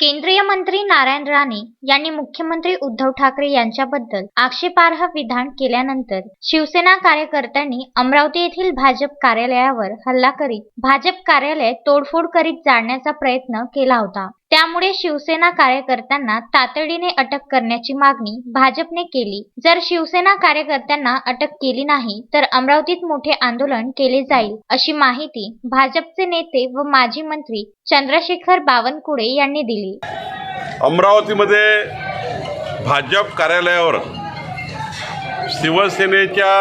केंद्रीय मंत्री नारायण राणे यांनी मुख्यमंत्री उद्धव ठाकरे यांच्याबद्दल आक्षेपार्ह विधान केल्यानंतर शिवसेना कार्यकर्त्यांनी अमरावती येथील भाजप कार्यालयावर हल्ला करीत भाजप कार्यालय तोडफोड करीत जाळण्याचा प्रयत्न केला होता. त्यामुळे शिवसेना कार्यकर्त्यांना तातडीने अटक करण्याची मागणी भाजपने केली. जर शिवसेना कार्यकर्त्यांना अटक केली नाही तर अमरावतीत मोठे आंदोलन केले जाईल अशी माहिती भाजपचे नेते व माजी मंत्री चंद्रशेखर बावनकुळे यांनी दिली. अमरावतीमध्ये भाजप कार्यालयावर शिवसेनेच्या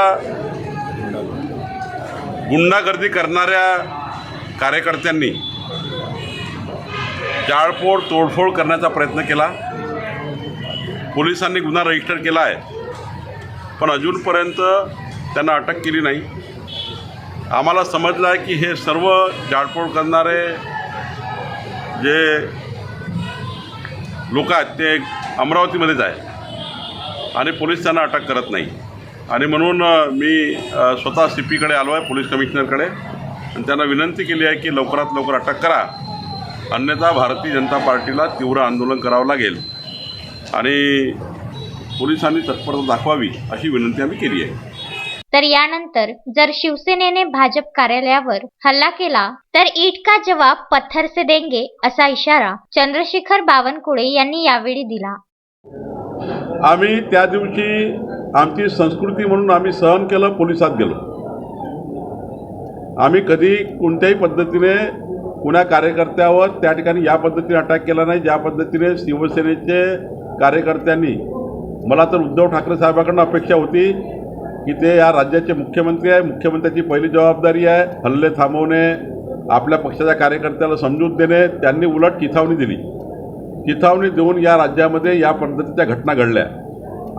गुंडागर्दी करणाऱ्या कार्यकर्त्यांनी जाळपोळ तोडफोड करण्याचा प्रयत्न केला. पोलिसांनी गुन्हा रजिस्टर केला आहे. पण अजूनपर्यंत त्यांना अटक केली नाही. आम्हाला समजलं आहे की हे सर्व जाळपोळ करणारे जे लोक आहेत ते अमरावतीमध्येच आहे आणि पोलीस त्यांना अटक करत नाही. आणि म्हणून मी स्वतः सी पीकडे आलो आहे पोलीस कमिशनरकडे. आणि त्यांना विनंती केली आहे की लवकरात लवकर अटक करा. अन्यथा भारतीय जनता पार्टीला तीव्र आंदोलन करावं लागेल. आणि पोलिसांनी तत्परता दाखवावी अशी विनंती आम्ही केली आहे. तर यानंतर जर शिवसेनेने भाजप कार्यालयावर हल्ला केला तर ईट का जवाब पत्थर से देंगे असा इशारा चंद्रशेखर बावनकुळे यांनी यावेळी दिला. आम्ही त्या दिवशी आमची संस्कृती म्हणून आम्ही सहन केलं पोलिसात गेलो. आम्ही कधी कोणत्याही पद्धतीने कुणा कार्यकर्त्यावर त्या ठिकाणी या पद्धतीने अटॅक केला नाही ज्या पद्धतीने शिवसेनेचे कार्यकर्त्यांनी मला तर उद्धव ठाकरे साहेबांकडून अपेक्षा होती की ते या राज्याचे मुख्यमंत्री आहे मुख्यमंत्र्याची पहिली जबाबदारी आहे हल्ले थांबवणे आपल्या पक्षाच्या कार्यकर्त्याला समजूत देणे त्यांनी उलट चिथावणी दिली. चिथावणी देऊन या राज्यामध्ये या पद्धतीच्या घटना घडल्या.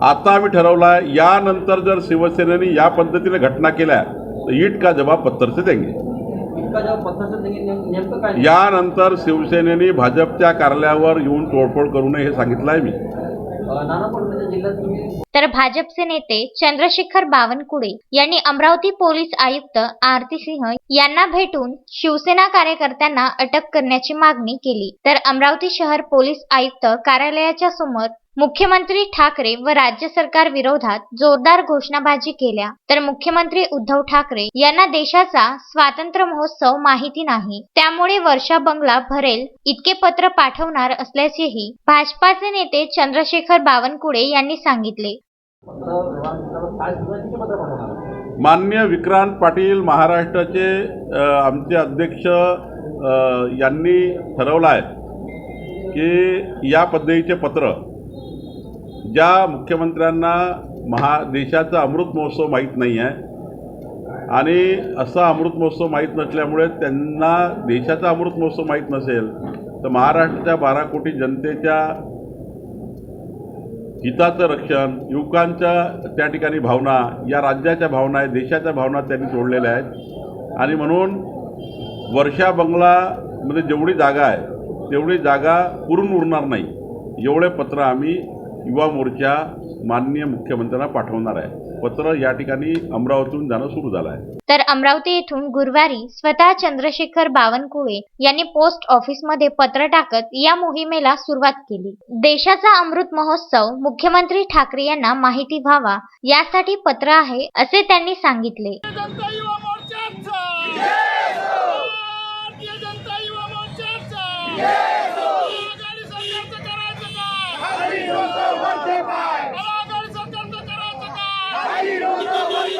आता आम्ही ठरवलं आहे यानंतर जर शिवसेनेने या पद्धतीने घटना केल्या तर ईट का जबाब पत्थर से देंगे. यानंतर शिवसेनेने भाजपच्या कार्यालयावर येऊन तोडफोड करू नये हे सांगितलं आहे मी तर भाजपचे नेते चंद्रशेखर बावनकुळे यांनी अमरावती पोलीस आयुक्त आरती सिंह यांना भेटून शिवसेना कार्यकर्त्यांना अटक करण्याची मागणी केली. तर अमरावती शहर पोलीस आयुक्त कार्यालयाच्या समोर मुख्यमंत्री ठाकरे व राज्य सरकार विरोधात जोरदार घोषणाबाजी केल्या. तर मुख्यमंत्री उद्धव ठाकरे यांना देशाचा स्वातंत्र्य महोत्सव माहिती नाही. त्यामुळे वर्षा बंगला भरेल इतके पत्र पाठवणार असल्याचेही भाजपाचे नेते चंद्रशेखर बावनकुळे यांनी सांगितले. मान्य विक्रांत पाटील महाराष्ट्राचे आमचे अध्यक्ष यांनी ठरवलं आहे की या पद्धतीचे पत्र ज्या मुख्यमंत्र्यांना महा देशाचा अमृत महोत्सव माहीत नाही आहे आणि असा अमृत महोत्सव माहीत नसल्यामुळे त्यांना देशाचा अमृत महोत्सव माहीत नसेल तर महाराष्ट्राच्या बारा कोटी जनतेच्या हिताचं रक्षण युवकांच्या त्या ठिकाणी भावना या राज्याच्या भावना आहेत देशाच्या भावना त्यांनी सोडलेल्या आहेत. आणि म्हणून वर्षा बंगलामध्ये जेवढी जागा आहे तेवढी जागा पुरून उरणार नाही. एवढे पत्र आम्ही युवा मोर्चा माननीय मुख्यमंत्र्यांना पाठवणार आहे. पत्र या ठिकाणी अमरावतीहून जाणं सुरू झालं आहे. तर अमरावती येथून गुरुवारी स्वतः चंद्रशेखर बावनकुळे यांनी पोस्ट ऑफिसमध्ये पत्र टाकत या मोहिमेला सुरुवात केली. देशाचा अमृत महोत्सव मुख्यमंत्री ठाकरे यांना माहिती व्हावा यासाठी पत्र आहे असे त्यांनी सांगितले जनता युवा मोर्चाचा भारतीय जनता युवा मोर्चाचा आघाडी सरकारचं करायचं काय आघाडी सरकारचं करायचं काय हाय, हाय, हाय, हाय. युवा मोर्चाचा हाय, हाय, हाय, हाय. ठाकरे सरकार हाय. ठाकरे सरकार ठाकरे सरकार ठाकरे सरकार भारतीय जनता युवा